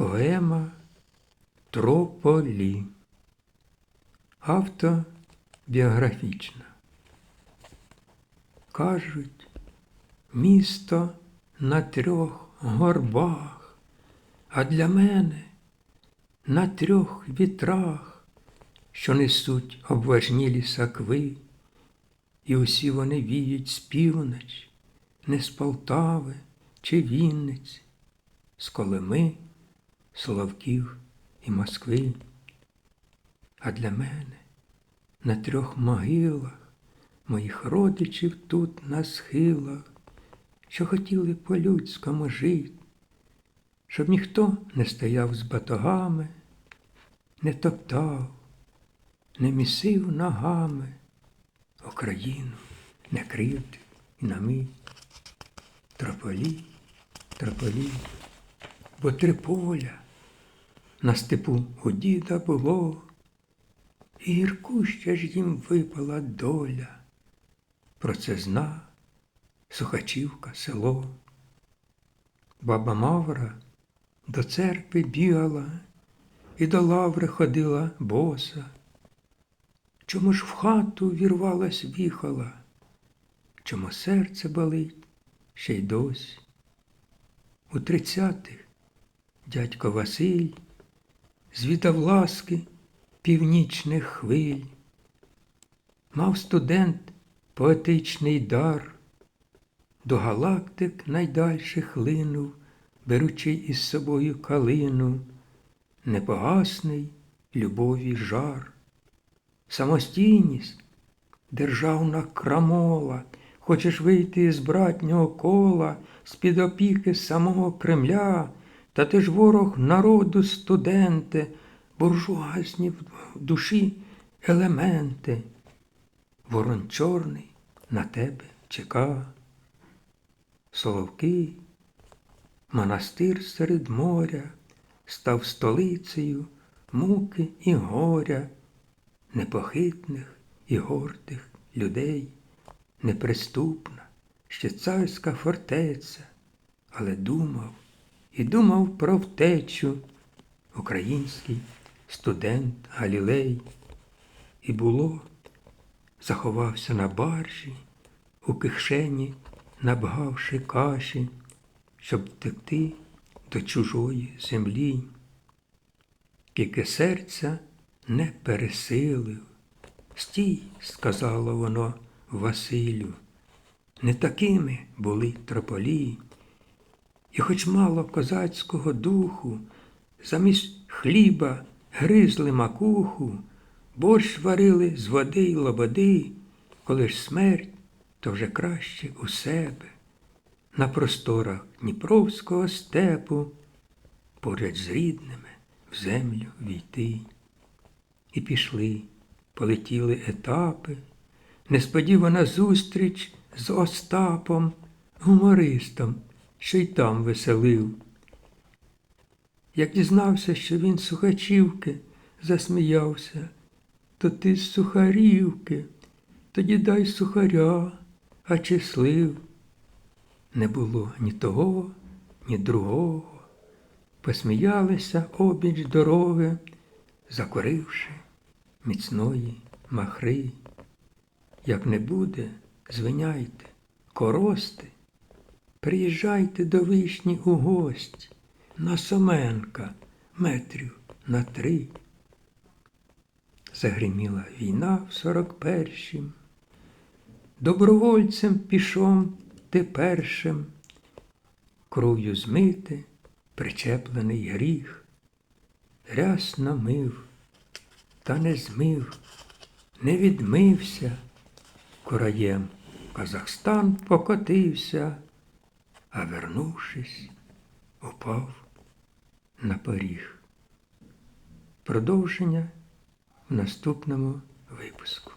Поема Трополі. Автобіографічна. Кажуть, місто на трьох горбах, а для мене на трьох вітрах, що несуть обважнілі сакви, і усі вони віють з північ, не з Полтави чи Вінниці, з Колими, Соловків і Москви. А для мене на трьох могилах моїх родичів тут на схилах, що хотіли по-людському жити, щоб ніхто не стояв з батогами, не топтав, не місив ногами, Україну не кривдив і на мить. Трополі, трополі, бо три поля на степу у діда було, і гіркуща ж їм випала доля. Про це зна Сухачівка село. Баба Мавра до церкви бігала і до лаври ходила боса. Чому ж в хату вірвалась віхала, чому серце болить ще й досі? У тридцятих дядько Василь звідав ласки північних хвиль, мав студент поетичний дар, до галактик найдальших линув, беручи із собою калину, непогасний любові жар, самостійність, державна крамола, хочеш вийти з братнього кола, з-під опіки самого Кремля, та ти ж ворог народу студенте, буржуазні в душі елементи. Ворон чорний на тебе чека. Соловки, монастир серед моря, став столицею муки і горя, непохитних і гордих людей, неприступна, ще царська фортеця, але думав і думав про втечу український студент Галілей. І було, заховався на баржі, у кишені, набгавши каші, щоб втекти до чужої землі. Тільки серця не пересилив. Стій, сказало воно Василю, не такими були трополі. І хоч мало козацького духу, замість хліба гризли макуху, борщ варили з води й лободи, коли ж смерть, то вже краще у себе. На просторах Дніпровського степу, поряд з рідними в землю війти. І пішли, полетіли етапи, несподівана зустріч з Остапом, гумористом, що й там веселив. Як дізнався, що він з Сухачівки, засміявся, то ти з Сухарівки, тоді дай сухаря, а числив. Не було ні того, ні другого. Посміялися обіч дороги, закуривши міцної махри. Як не буде, звиняйте, корости, приїжджайте до вишні у гості. На Соменка метрів на три. Загриміла війна в сорок першім. Добровольцем пішом ти першим, кров'ю змити причеплений гріх, рясно мив, та не змив, не відмився, кораєм Казахстан покотився, а вернувшись, упав на поріг. Продовження в наступному випуску.